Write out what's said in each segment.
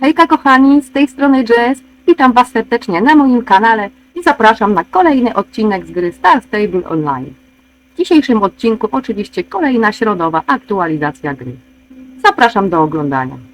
Hejka kochani, z tej strony Jess. Witam Was serdecznie na moim kanale i zapraszam na kolejny odcinek z gry Star Stable Online. W dzisiejszym odcinku oczywiście kolejna środowa aktualizacja gry. Zapraszam do oglądania.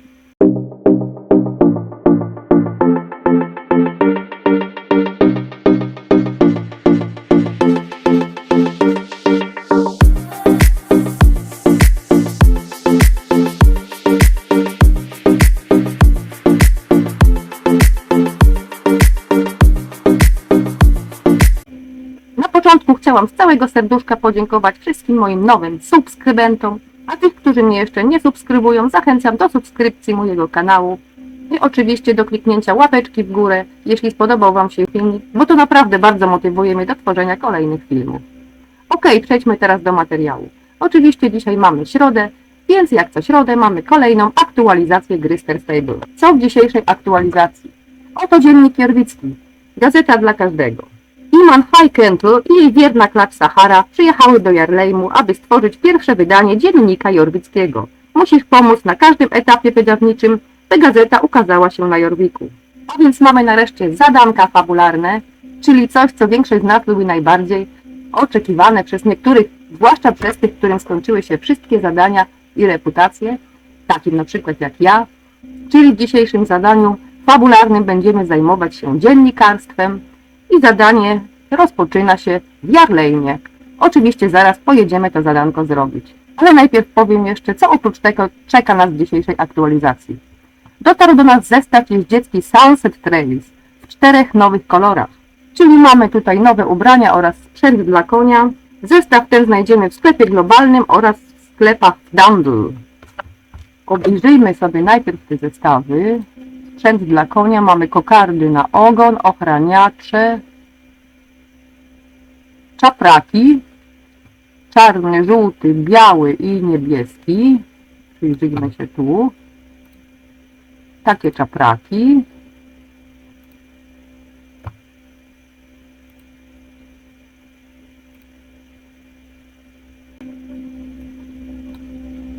Chciałam z całego serduszka podziękować wszystkim moim nowym subskrybentom, a tych, którzy mnie jeszcze nie subskrybują, zachęcam do subskrypcji mojego kanału i oczywiście do kliknięcia łapeczki w górę, jeśli spodobał Wam się filmik, bo to naprawdę bardzo motywuje mnie do tworzenia kolejnych filmów. Ok, przejdźmy teraz do materiału. Oczywiście dzisiaj mamy środę, więc jak co środę mamy kolejną aktualizację gry Stable. Co w dzisiejszej aktualizacji? Oto dziennik Jorwicki. Gazeta dla każdego. Iman Hajkentul i jej wierna klacz Sahara przyjechały do Jarlejmu, aby stworzyć pierwsze wydanie dziennika jorwickiego. Musisz pomóc na każdym etapie wydawniczym, by gazeta ukazała się na Jorwiku. A więc mamy nareszcie zadanka fabularne, czyli coś, co większość z nas lubi najbardziej, oczekiwane przez niektórych, zwłaszcza przez tych, którym skończyły się wszystkie zadania i reputacje, takim na przykład jak ja, czyli w dzisiejszym zadaniu fabularnym będziemy zajmować się dziennikarstwem, i zadanie rozpoczyna się w Jarlejnie. Oczywiście zaraz pojedziemy to zadanko zrobić. Ale najpierw powiem jeszcze, co oprócz tego czeka nas w dzisiejszej aktualizacji. Dotarł do nas zestaw jeździecki Sunset Trails w czterech nowych kolorach. Czyli mamy tutaj nowe ubrania oraz sprzęt dla konia. Zestaw ten znajdziemy w sklepie globalnym oraz w sklepach Dandle. Obejrzyjmy sobie najpierw te zestawy. Sprzęt dla konia, mamy kokardy na ogon, ochraniacze, czapraki, czarny, żółty, biały i niebieski. Przyjrzyjmy się tu. Takie czapraki.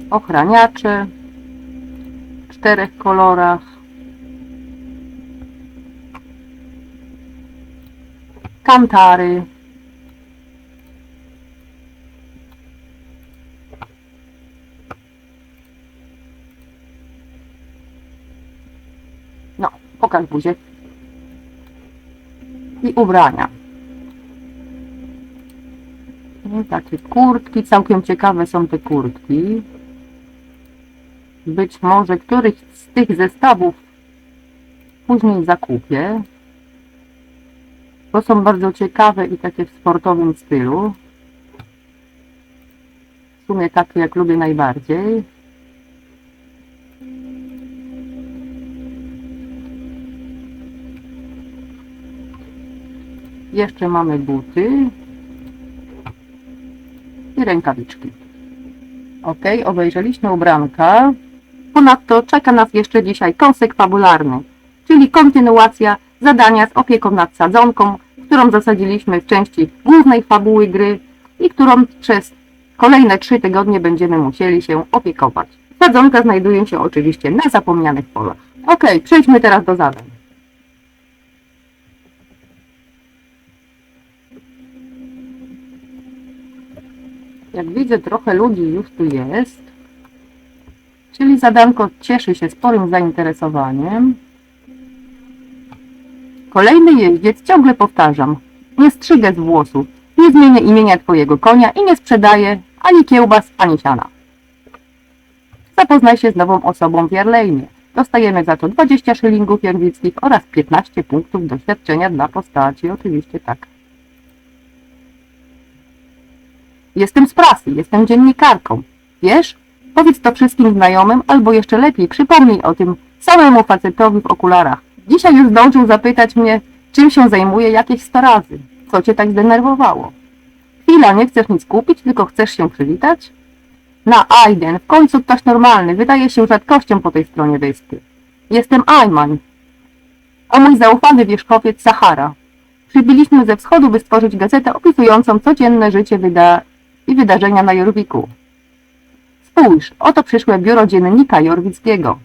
Ochraniacze w czterech kolorach. Kantary, no, pokaż buzię i ubrania. I takie kurtki, całkiem ciekawe są te kurtki. Być może któryś z tych zestawów później zakupię bo są bardzo ciekawe i takie w sportowym stylu. W sumie takie jak lubię najbardziej. Jeszcze mamy buty i rękawiczki. Ok, obejrzeliśmy ubranka. Ponadto czeka nas jeszcze dzisiaj kąsek fabularny, czyli kontynuacja zadania z opieką nad sadzonką, którą zasadziliśmy w części głównej fabuły gry i którą przez kolejne trzy tygodnie będziemy musieli się opiekować. Sadzonka znajduje się oczywiście na zapomnianych polach. Ok, przejdźmy teraz do zadań. Jak widzę, trochę ludzi już tu jest. Czyli zadanko cieszy się sporym zainteresowaniem. Kolejny jeździec ciągle powtarzam. Nie strzygę z włosów, nie zmienię imienia twojego konia i nie sprzedaję ani kiełbas, ani siana. Zapoznaj się z nową osobą w Jarlejnie. Dostajemy za to 20 szylingów jorwickich oraz 15 punktów doświadczenia dla postaci. Oczywiście tak. Jestem z prasy, jestem dziennikarką. Wiesz? Powiedz to wszystkim znajomym, albo jeszcze lepiej przypomnij o tym samemu facetowi w okularach. Dzisiaj już zdążył zapytać mnie, czym się zajmuję jakieś 100 razy. Co cię tak zdenerwowało? Chwila, nie chcesz nic kupić, tylko chcesz się przywitać? Na Aiden, w końcu ktoś normalny, wydaje się rzadkością po tej stronie wyspy. Jestem Ayman, a mój zaufany wierzchowiec Sahara. Przybyliśmy ze wschodu, by stworzyć gazetę opisującą codzienne życie wyda i wydarzenia na Jorwiku. Spójrz, oto przyszłe biuro dziennika jorwickiego.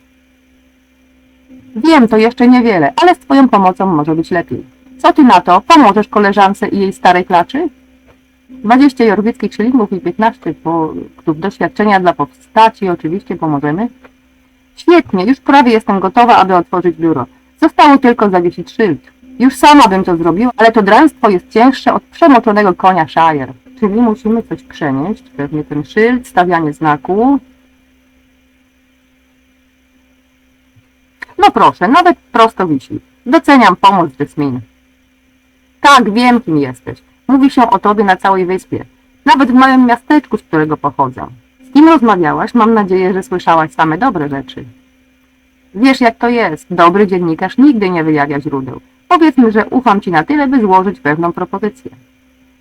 Wiem, to jeszcze niewiele, ale z twoją pomocą może być lepiej. Co ty na to? Pomożesz koleżance i jej starej klaczy? 20 jorwickich szylingów i 15 punktów doświadczenia dla postaci. Oczywiście pomożemy. Świetnie, już prawie jestem gotowa, aby otworzyć biuro. Zostało tylko zawiesić szyld. Już sama bym to zrobiła, ale to draństwo jest cięższe od przemoczonego konia Shire. Czyli musimy coś przenieść, pewnie ten szyld, stawianie znaku. No proszę, nawet prosto wisi. Doceniam pomoc Jasmine. Tak, wiem kim jesteś. Mówi się o tobie na całej wyspie. Nawet w małym miasteczku, z którego pochodzę. Z kim rozmawiałaś? Mam nadzieję, że słyszałaś same dobre rzeczy. Wiesz jak to jest. Dobry dziennikarz nigdy nie wyjawia źródeł. Powiedzmy, że ufam ci na tyle, by złożyć pewną propozycję.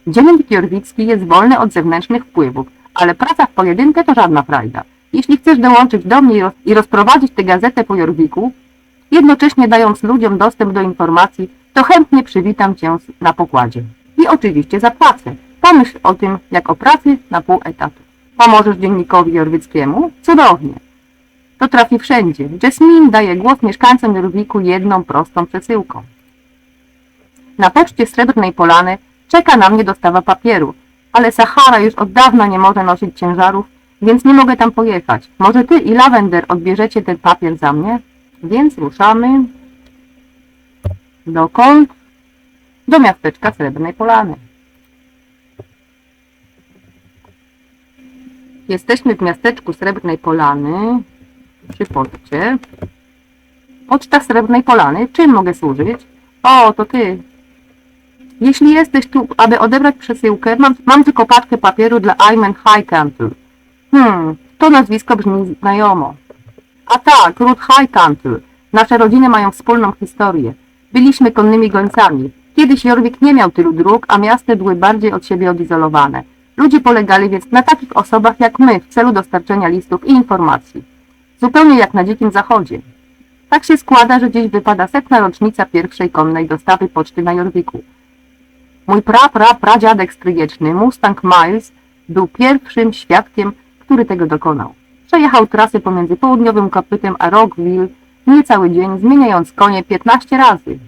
Dziennik Jorwicki jest wolny od zewnętrznych wpływów, ale praca w pojedynkę to żadna frajda. Jeśli chcesz dołączyć do mnie i rozprowadzić tę gazetę po Jorwiku, jednocześnie dając ludziom dostęp do informacji, to chętnie przywitam cię na pokładzie. I oczywiście zapłacę. Pomyśl o tym, jak o pracy na pół etatu. Pomożesz dziennikowi Jorwickiemu? Cudownie. To trafi wszędzie. Jasmine daje głos mieszkańcom Jorwiku jedną prostą przesyłką. Na poczcie Srebrnej Polany czeka na mnie dostawa papieru, ale Sahara już od dawna nie może nosić ciężarów, więc nie mogę tam pojechać. Może ty i Lavender odbierzecie ten papier za mnie? Więc ruszamy. Dokąd? Do miasteczka Srebrnej Polany. Jesteśmy w miasteczku Srebrnej Polany. Przy poczcie. Poczta Srebrnej Polany. Czym mogę służyć? O, to ty. Jeśli jesteś tu, aby odebrać przesyłkę, mam, mam tylko paczkę papieru dla Ayman Highcantle. Hmm, to nazwisko brzmi znajomo. A tak, Ruth Highcantle. Nasze rodziny mają wspólną historię. Byliśmy konnymi gońcami. Kiedyś Jorvik nie miał tylu dróg, a miasta były bardziej od siebie odizolowane. Ludzie polegali więc na takich osobach jak my w celu dostarczenia listów i informacji. Zupełnie jak na dzikim zachodzie. Tak się składa, że dziś wypada setna rocznica pierwszej konnej dostawy poczty na Jorwiku. Mój pra, pra, pradziadek stryjeczny, Mustang Miles, był pierwszym świadkiem, który tego dokonał. Przejechał trasę pomiędzy południowym kopytem a Rockville niecały dzień, zmieniając konie 15 razy.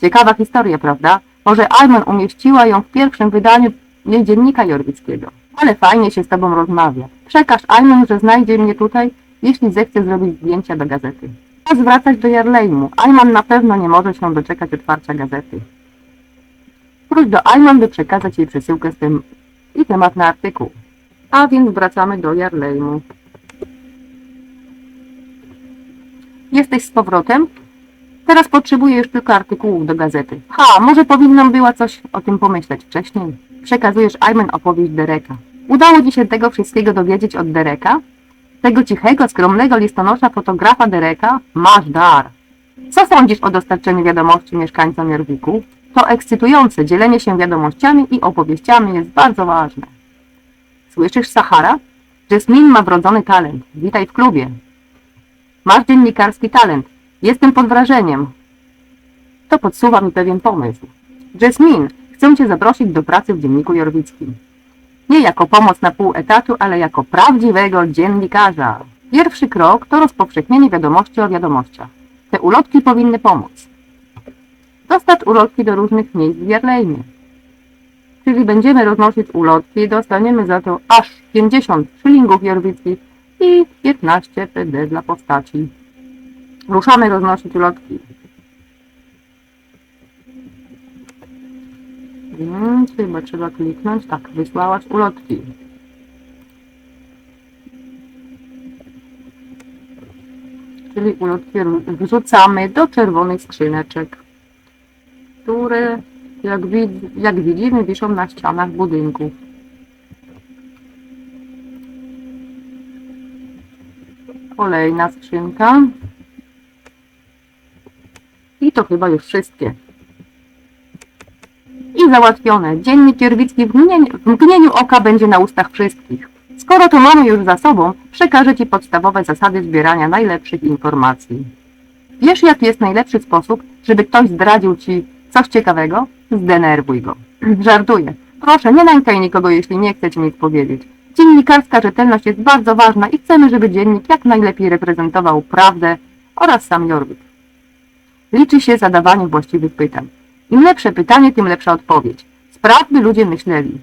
Ciekawa historia, prawda? Może Ayman umieściła ją w pierwszym wydaniu jej dziennika jorwickiego. Ale fajnie się z tobą rozmawia. Przekaż Ayman, że znajdzie mnie tutaj, jeśli zechce zrobić zdjęcia do gazety. A zwracać do Jarlejmu. Ayman na pewno nie może się doczekać otwarcia gazety. Wróć do Ayman, by przekazać jej przesyłkę z tym i temat na artykuł. A więc wracamy do Jarlejmu. Jesteś z powrotem? Teraz potrzebuję już tylko artykułów do gazety. Ha, może powinnam była coś o tym pomyśleć wcześniej. Przekazujesz Ayman opowieść Dereka. Udało ci się tego wszystkiego dowiedzieć od Dereka? Tego cichego, skromnego listonosza fotografa Dereka? Masz dar. Co sądzisz o dostarczeniu wiadomości mieszkańcom Jorwiku? To ekscytujące, dzielenie się wiadomościami i opowieściami jest bardzo ważne. Słyszysz, Sahara? Jasmine ma wrodzony talent. Witaj w klubie. Masz dziennikarski talent. Jestem pod wrażeniem. To podsuwa mi pewien pomysł. Jasmine, chcę Cię zaprosić do pracy w Dzienniku Jorwickim. Nie jako pomoc na pół etatu, ale jako prawdziwego dziennikarza. Pierwszy krok to rozpowszechnienie wiadomości o wiadomościach. Te ulotki powinny pomóc. Dostarcz ulotki do różnych miejsc w Jarlejmie. Czyli będziemy roznosić ulotki i dostaniemy za to aż 50 szylingów jorwickich i 15 PD dla postaci. Ruszamy roznosić ulotki. Hmm, chyba trzeba kliknąć. Tak, wysłałaś ulotki. Czyli ulotki wrzucamy do czerwonych skrzyneczek, które jak, wid- jak widzimy wiszą na ścianach budynków. Kolejna skrzynka. I to chyba już wszystkie. I załatwione. Dziennik Kierwicki w mgnieniu, w mgnieniu oka będzie na ustach wszystkich. Skoro to mamy już za sobą, przekażę Ci podstawowe zasady zbierania najlepszych informacji. Wiesz, jaki jest najlepszy sposób, żeby ktoś zdradził Ci coś ciekawego? Zdenerwuj go. Żartuję. Proszę, nie nękaj nikogo, jeśli nie chce Ci nic powiedzieć. Dziennikarska rzetelność jest bardzo ważna i chcemy, żeby dziennik jak najlepiej reprezentował prawdę oraz sam Jorwik. Liczy się zadawanie właściwych pytań. Im lepsze pytanie, tym lepsza odpowiedź. Spraw, by ludzie myśleli.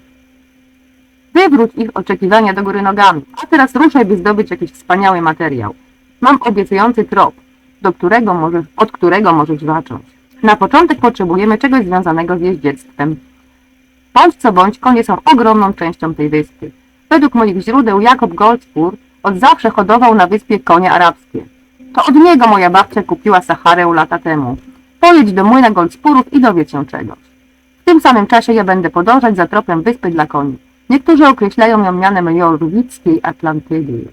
Wywróć ich oczekiwania do góry nogami, a teraz ruszaj, by zdobyć jakiś wspaniały materiał. Mam obiecujący trop, do którego możesz, od którego możesz zacząć. Na początek potrzebujemy czegoś związanego z jeździectwem. Bądź co bądź, konie są ogromną częścią tej wyspy. Według moich źródeł Jakob Goldspur od zawsze hodował na wyspie konie arabskie. To od niego moja babcia kupiła Saharę lata temu. Pojedź do młyna Goldspurów i dowiedz się czegoś. W tym samym czasie ja będę podążać za tropem wyspy dla koni. Niektórzy określają ją mianem Jorwickiej Atlantydy.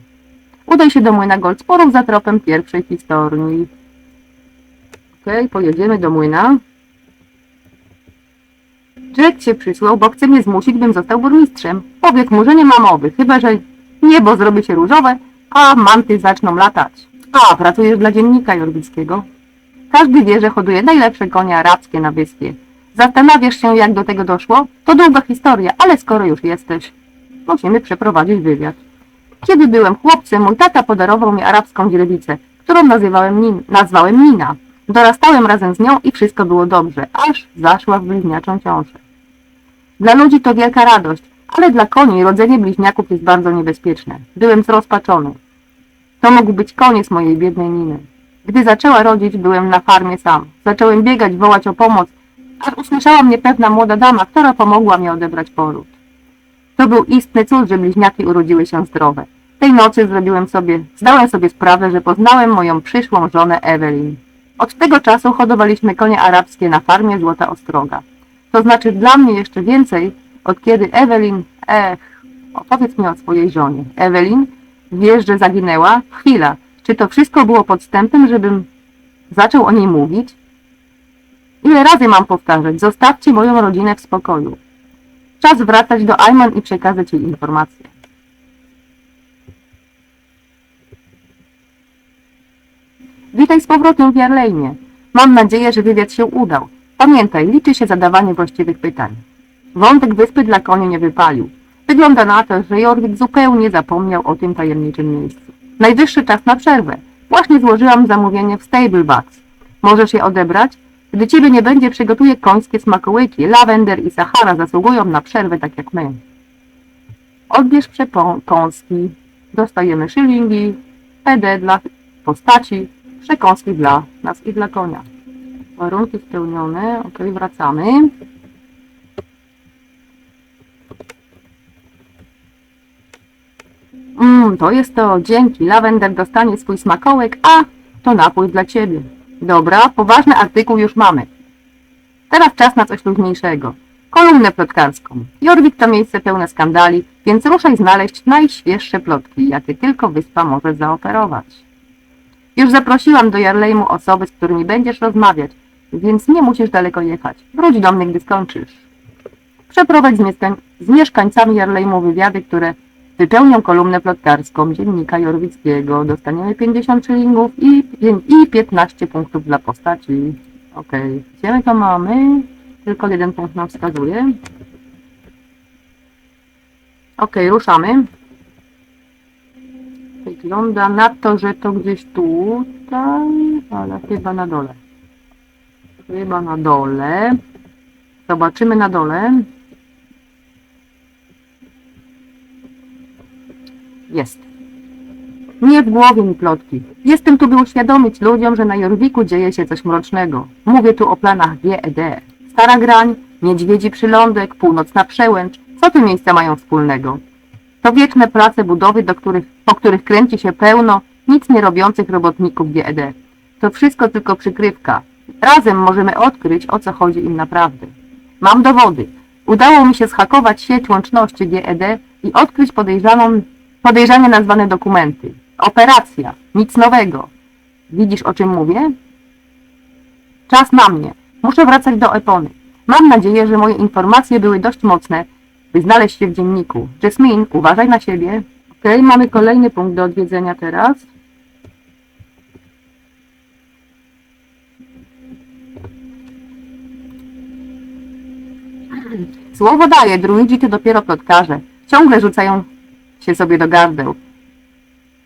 Udaj się do młyna Goldsporów za tropem pierwszej historii. Okej, pojedziemy do młyna. Jack się przysłał, bo chce mnie zmusić, bym został burmistrzem. Powiedz mu, że nie ma mowy, chyba że niebo zrobi się różowe, a manty zaczną latać. A, pracujesz dla dziennika jorwickiego. Każdy wie, że hoduje najlepsze konie arabskie na wyspie. Zastanawiasz się, jak do tego doszło? To długa historia, ale skoro już jesteś, musimy przeprowadzić wywiad. Kiedy byłem chłopcem, mój tata podarował mi arabską źrebicę, którą nazywałem nin, nazwałem Nina. Dorastałem razem z nią i wszystko było dobrze, aż zaszła w bliźniaczą ciążę. Dla ludzi to wielka radość, ale dla koni rodzenie bliźniaków jest bardzo niebezpieczne. Byłem zrozpaczony. To mógł być koniec mojej biednej Niny. Gdy zaczęła rodzić, byłem na farmie sam. Zacząłem biegać, wołać o pomoc, aż usłyszała mnie pewna młoda dama, która pomogła mi odebrać poród. To był istny cud, że bliźniaki urodziły się zdrowe. Tej nocy zrobiłem sobie, zdałem sobie sprawę, że poznałem moją przyszłą żonę Evelyn. Od tego czasu hodowaliśmy konie arabskie na farmie Złota Ostroga. To znaczy dla mnie jeszcze więcej, od kiedy Evelyn, ech, opowiedz mi o swojej żonie. Evelyn, wiesz, że zaginęła? Chwila, czy to wszystko było podstępem, żebym zaczął o niej mówić? Ile razy mam powtarzać, zostawcie moją rodzinę w spokoju. Czas wracać do Ayman i przekazać jej informacje. Witaj z powrotem w Jarlejnie. Mam nadzieję, że wywiad się udał. Pamiętaj, liczy się zadawanie właściwych pytań. Wątek wyspy dla koni nie wypalił. Wygląda na to, że Jorwik zupełnie zapomniał o tym tajemniczym miejscu. Najwyższy czas na przerwę. Właśnie złożyłam zamówienie w Stablebacks. Możesz je odebrać? Gdy ciebie nie będzie, przygotuję końskie smakołyki. Lawender i Sahara zasługują na przerwę tak jak my. Odbierz przekąski. Dostajemy szylingi, PD dla postaci, przekąski dla nas i dla konia. Warunki spełnione. Ok, wracamy. Mmm, to jest to. Dzięki. Lawender dostanie swój smakołek, a to napój dla ciebie. Dobra, poważny artykuł już mamy. Teraz czas na coś luźniejszego. Kolumnę plotkarską. Jorwik to miejsce pełne skandali, więc ruszaj znaleźć najświeższe plotki, jakie tylko wyspa może zaoferować. Już zaprosiłam do Jarlejmu osoby, z którymi będziesz rozmawiać, więc nie musisz daleko jechać. Wróć do mnie, gdy skończysz. Przeprowadź z, mieszkań z mieszkańcami Jarlejmu wywiady, które wypełnią kolumnę plotkarską dziennika Jorwickiego. Dostaniemy 50 szylingów i, i 15 punktów dla postaci. Okej, gdzie my to mamy? Tylko jeden punkt nam wskazuje. Okej, ruszamy. Wygląda na to, że to gdzieś tutaj, ale chyba na dole. Chyba na dole. Zobaczymy na dole. Jest. Nie w głowie mi plotki. Jestem tu, by uświadomić ludziom, że na Jorwiku dzieje się coś mrocznego. Mówię tu o planach GED. Stara Grań, Niedźwiedzi Przylądek, Północna Przełęcz. Co te miejsca mają wspólnego? To wieczne prace budowy, do których, po których kręci się pełno nic nie robiących robotników GED. To wszystko tylko przykrywka. Razem możemy odkryć, o co chodzi im naprawdę. Mam dowody. Udało mi się schakować sieć łączności GED i odkryć podejrzaną, podejrzanie nazwane dokumenty. Operacja. Nic nowego. Widzisz, o czym mówię? Czas na mnie. Muszę wracać do Epony. Mam nadzieję, że moje informacje były dość mocne, znaleźć się w dzienniku. Jasmine, uważaj na siebie. Okej, mamy kolejny punkt do odwiedzenia teraz. Słowo daję, druidzi to dopiero plotkarze. Ciągle rzucają się sobie do gardeł.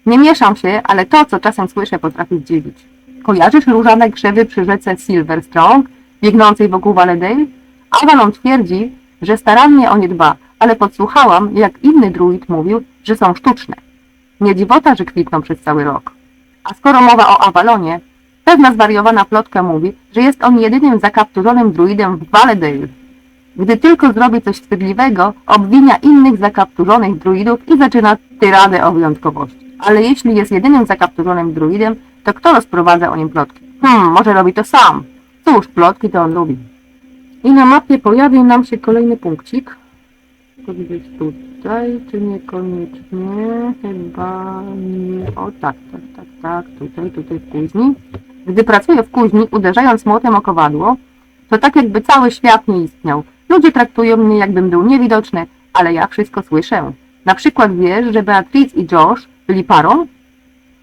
Nie mieszam się, ale to, co czasem słyszę, potrafi zdziwić. Kojarzysz różane krzewy przy rzece Silver Strong, biegnącej wokół Valedale? Avalon twierdzi, że starannie o nie dba, ale podsłuchałam, jak inny druid mówił, że są sztuczne. Nie dziwota, że kwitną przez cały rok. A skoro mowa o Avalonie, pewna zwariowana plotka mówi, że jest on jedynym zakapturzonym druidem w Valedale. Gdy tylko zrobi coś wstydliwego, obwinia innych zakapturzonych druidów i zaczyna tyradę o wyjątkowości. Ale jeśli jest jedynym zakapturzonym druidem, to kto rozprowadza o nim plotki? Hmm, może robi to sam. Cóż, plotki to on lubi. I na mapie pojawił nam się kolejny punkcik. Powinien być tutaj, czy niekoniecznie? Chyba nie. O tak, tak, tak, tak, tutaj, tutaj w kuźni. Gdy pracuję w kuźni, uderzając młotem o kowadło, to tak jakby cały świat nie istniał. Ludzie traktują mnie jakbym był niewidoczny, ale ja wszystko słyszę. Na przykład wiesz, że Beatrice i Josh byli parą?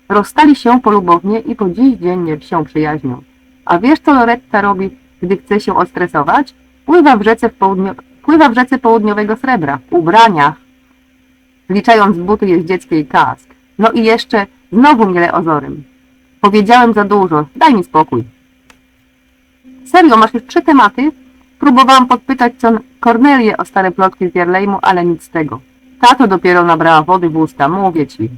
Rozstali się polubownie i po dziś dzień się przyjaźnią. A wiesz, co Loretta robi, gdy chce się odstresować? Pływa w rzece, w południo... Pływa w rzece południowego srebra, w ubraniach, wliczając buty jeździeckie i kask. No i jeszcze znowu miele ozorym. Powiedziałem za dużo, daj mi spokój. Serio, masz już trzy tematy? Próbowałam podpytać co Kornelię o stare plotki z Jarlejmu, ale nic z tego. Ta to dopiero nabrała wody w usta, mówię ci.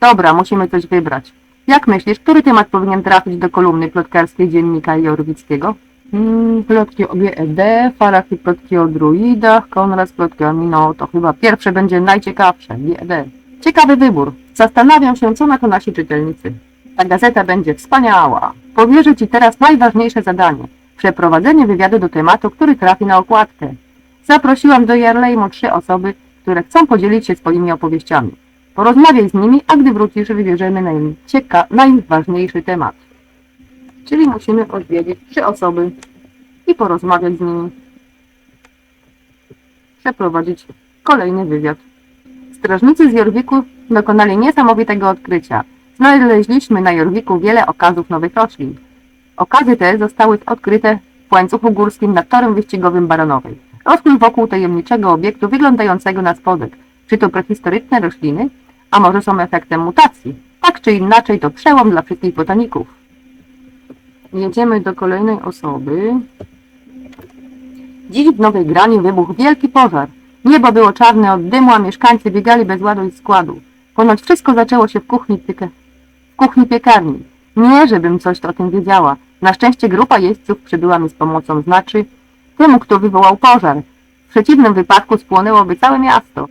Dobra, musimy coś wybrać. Jak myślisz, który temat powinien trafić do kolumny plotkarskiej dziennika Jorwickiego? Hmm, plotki o GED, Farach i plotki o druidach, Konrad z plotkami, no to chyba pierwsze będzie najciekawsze, GED. Ciekawy wybór. Zastanawiam się, co na to nasi czytelnicy. Ta gazeta będzie wspaniała. Powierzę Ci teraz najważniejsze zadanie. Przeprowadzenie wywiadu do tematu, który trafi na okładkę. Zaprosiłam do Jarlejmu trzy osoby, które chcą podzielić się swoimi opowieściami. Porozmawiaj z nimi, a gdy wrócisz, wybierzemy naj, cieka- najważniejszy temat. Czyli musimy odwiedzić trzy osoby i porozmawiać z nimi. Przeprowadzić kolejny wywiad. Strażnicy z Jorwiku dokonali niesamowitego odkrycia. Znaleźliśmy na Jorwiku wiele okazów nowych roślin. Okazy te zostały odkryte w łańcuchu górskim nad torem wyścigowym Baronowej. Rosły wokół tajemniczego obiektu wyglądającego na spodek. Czy to prehistoryczne rośliny, a może są efektem mutacji? Tak czy inaczej to przełom dla wszystkich botaników. Jedziemy do kolejnej osoby. Dziś w Nowej Grani wybuchł wielki pożar. Niebo było czarne od dymu, a mieszkańcy biegali bez ładu i składu. Ponoć wszystko zaczęło się w kuchni, w kuchni piekarni. Nie, żebym coś o tym wiedziała. Na szczęście grupa jeźdźców przybyła mi z pomocą, znaczy temu, kto wywołał pożar. W przeciwnym wypadku spłonęłoby całe miasto.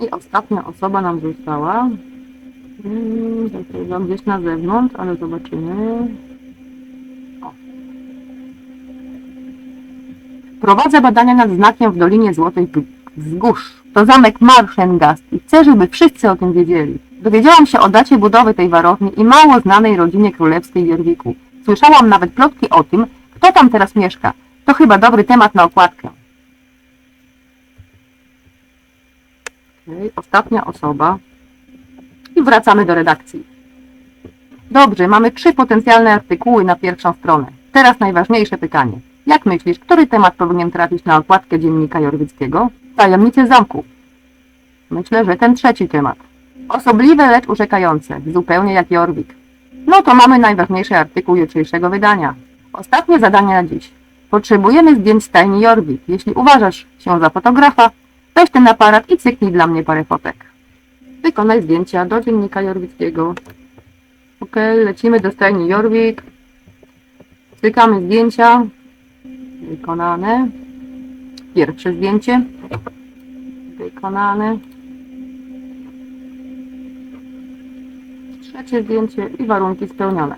I ostatnia osoba nam została. Hmm, gdzieś na zewnątrz, ale zobaczymy. Prowadzę badania nad znakiem w Dolinie Złotych Wzgórz. To zamek Marszengast i chcę, żeby wszyscy o tym wiedzieli. Dowiedziałam się o dacie budowy tej warowni i mało znanej rodzinie królewskiej Jorwiku. Słyszałam nawet plotki o tym, kto tam teraz mieszka. To chyba dobry temat na okładkę. Okej, ostatnia osoba. I wracamy do redakcji. Dobrze, mamy trzy potencjalne artykuły na pierwszą stronę. Teraz najważniejsze pytanie. Jak myślisz, który temat powinien trafić na okładkę dziennika Jorwickiego? Tajemnice zamku. Myślę, że ten trzeci temat. Osobliwe, lecz urzekające, zupełnie jak Jorwik. No to mamy najważniejszy artykuł jutrzejszego wydania. Ostatnie zadanie na dziś. Potrzebujemy zdjęć z stajni Jorwik. Jeśli uważasz się za fotografa, weź ten aparat i cyknij dla mnie parę fotek. Wykonaj zdjęcia do dziennika Jorwickiego. Ok, lecimy do stajni Jorwik. Cykamy zdjęcia. Wykonane. Pierwsze zdjęcie. Wykonane. Trzecie zdjęcie i warunki spełnione.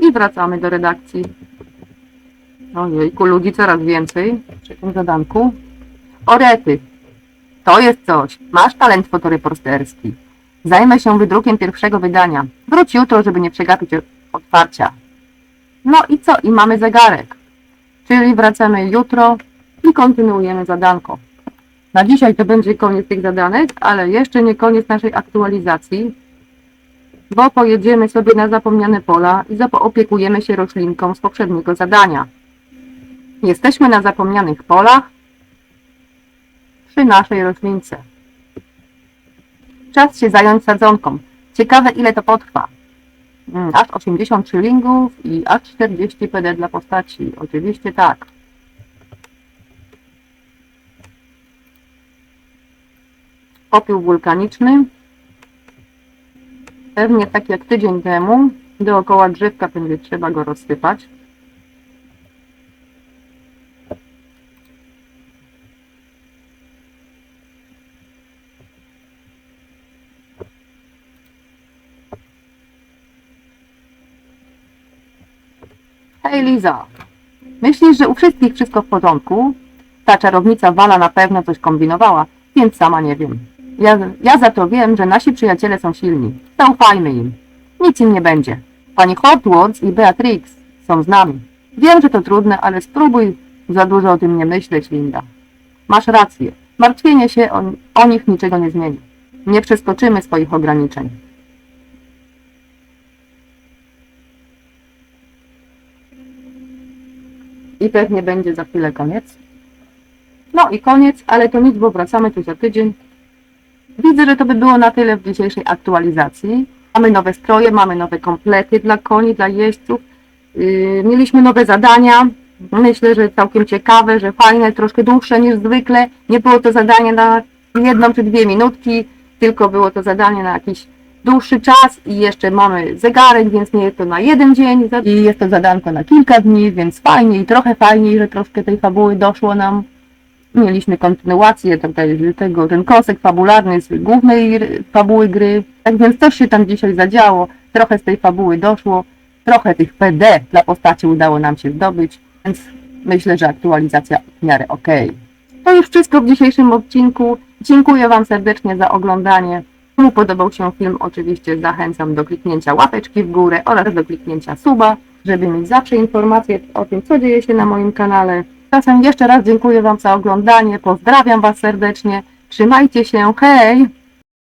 I wracamy do redakcji. Ojejku, ludzi coraz więcej przy tym zadanku. Orety. To jest coś. Masz talent fotoreporterski. Zajmę się wydrukiem pierwszego wydania. Wróć jutro, żeby nie przegapić otwarcia. No i co? I mamy zegarek. Czyli wracamy jutro i kontynuujemy zadanko. Na dzisiaj to będzie koniec tych zadanek, ale jeszcze nie koniec naszej aktualizacji, bo pojedziemy sobie na zapomniane pola i zaopiekujemy się roślinką z poprzedniego zadania. Jesteśmy na zapomnianych polach przy naszej roślince. Czas się zająć sadzonką. Ciekawe ile to potrwa. Mm, aż 80 szylingów i aż 40 PD dla postaci. Oczywiście tak. Popiół wulkaniczny. Pewnie tak jak tydzień temu. Dookoła drzewka będzie trzeba go rozsypać. Hej Liza, myślisz, że u wszystkich wszystko w porządku? Ta czarownica Wala na pewno coś kombinowała, więc sama nie wiem. Ja, ja za to wiem, że nasi przyjaciele są silni. Zaufajmy im. Nic im nie będzie. Pani Hotwoods i Beatrix są z nami. Wiem, że to trudne, ale spróbuj za dużo o tym nie myśleć, Linda. Masz rację. Martwienie się o, o nich niczego nie zmieni. Nie przeskoczymy swoich ograniczeń. I pewnie będzie za chwilę koniec. No i koniec, ale to nic, bo wracamy tu za tydzień. Widzę, że to by było na tyle w dzisiejszej aktualizacji. Mamy nowe stroje, mamy nowe komplety dla koni, dla jeźdźców. Yy, mieliśmy nowe zadania. Myślę, że całkiem ciekawe, że fajne, troszkę dłuższe niż zwykle. Nie było to zadanie na jedną czy dwie minutki, tylko było to zadanie na jakiś dłuższy czas i jeszcze mamy zegarek, więc nie jest to na jeden dzień i jest to zadanko na kilka dni, więc fajnie i trochę fajniej, że troszkę tej fabuły doszło nam. Mieliśmy kontynuację tego, ten kosek fabularny z głównej fabuły gry, tak więc coś się tam dzisiaj zadziało, trochę z tej fabuły doszło, trochę tych PD dla postaci udało nam się zdobyć, więc myślę, że aktualizacja w miarę okej. To już wszystko w dzisiejszym odcinku. Dziękuję Wam serdecznie za oglądanie. Komu podobał się film, oczywiście zachęcam do kliknięcia łapeczki w górę oraz do kliknięcia suba, żeby mieć zawsze informacje o tym, co dzieje się na moim kanale. Czasem jeszcze raz dziękuję Wam za oglądanie, pozdrawiam Was serdecznie, trzymajcie się, hej!